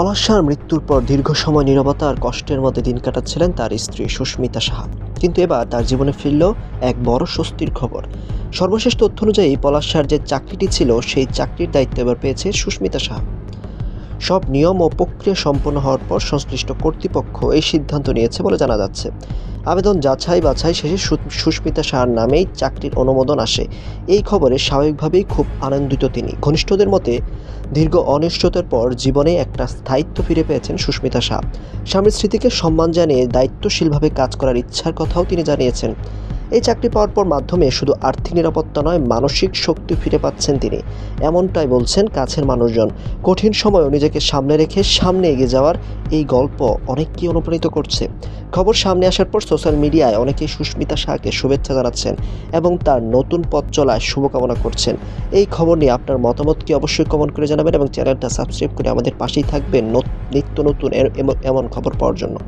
পলাশ শাহর মৃত্যুর পর দীর্ঘ সময় নিরবতার কষ্টের মধ্যে দিন কাটাচ্ছিলেন তার স্ত্রী সুস্মিতা সাহা। কিন্তু এবার তার জীবনে ফিরল এক বড় স্বস্তির খবর। সর্বশেষ তথ্য অনুযায়ী পলাশার যে চাকরিটি ছিল, সেই চাকরির দায়িত্ব এবার পেয়েছে সুস্মিতা সাহা। সব নিয়ম ও প্রক্রিয়া সম্পন্ন হওয়ার পর সংশ্লিষ্ট কর্তৃপক্ষ এই সিদ্ধান্ত নিয়েছে বলে জানা যাচ্ছে। আবেদন যাচাই বাছাই শেষে সুস্মিতা সাহার নামেই চাকরির অনুমোদন আসে। এই খবরে স্বাভাবিকভাবেই খুব আনন্দিত তিনি। ঘনিষ্ঠদের মতে, দীর্ঘ অনিশ্চয়তার পর জীবনে একটা স্থায়িত্ব ফিরে পেয়েছেন সুস্মিতা শাহ স্বামীর স্মৃতিকে সম্মান জানিয়ে দায়িত্বশীলভাবে কাজ করার ইচ্ছার কথাও তিনি জানিয়েছেন। এই চাকরি পাওয়ার পর মাধ্যমে শুধু আর্থিক নিরাপত্তা নয়, মানসিক শক্তি ফিরে পাচ্ছেন তিনি। এমনটাই বলছেন কাছের মানুষজন। কঠিন সময়ও নিজেকে সামনে রেখে সামনে এগিয়ে যাওয়ার এই গল্প অনেককে অনুপ্রাণিত করছে। খবর সামনে আসার পর সোশ্যাল মিডিয়ায় অনেকেই সুস্মিতা শাহকে শুভেচ্ছা জানাচ্ছেন এবং তার নতুন পথ চলায় শুভকামনা করছেন। এই খবর নিয়ে আপনার মতামত কি অবশ্যই কমেন্ট করে জানাবেন এবং চ্যানেলটা সাবস্ক্রাইব করে আমাদের পাশেই থাকবেন। নত- নিত্য নতুন এমন খবর পাওয়ার জন্য।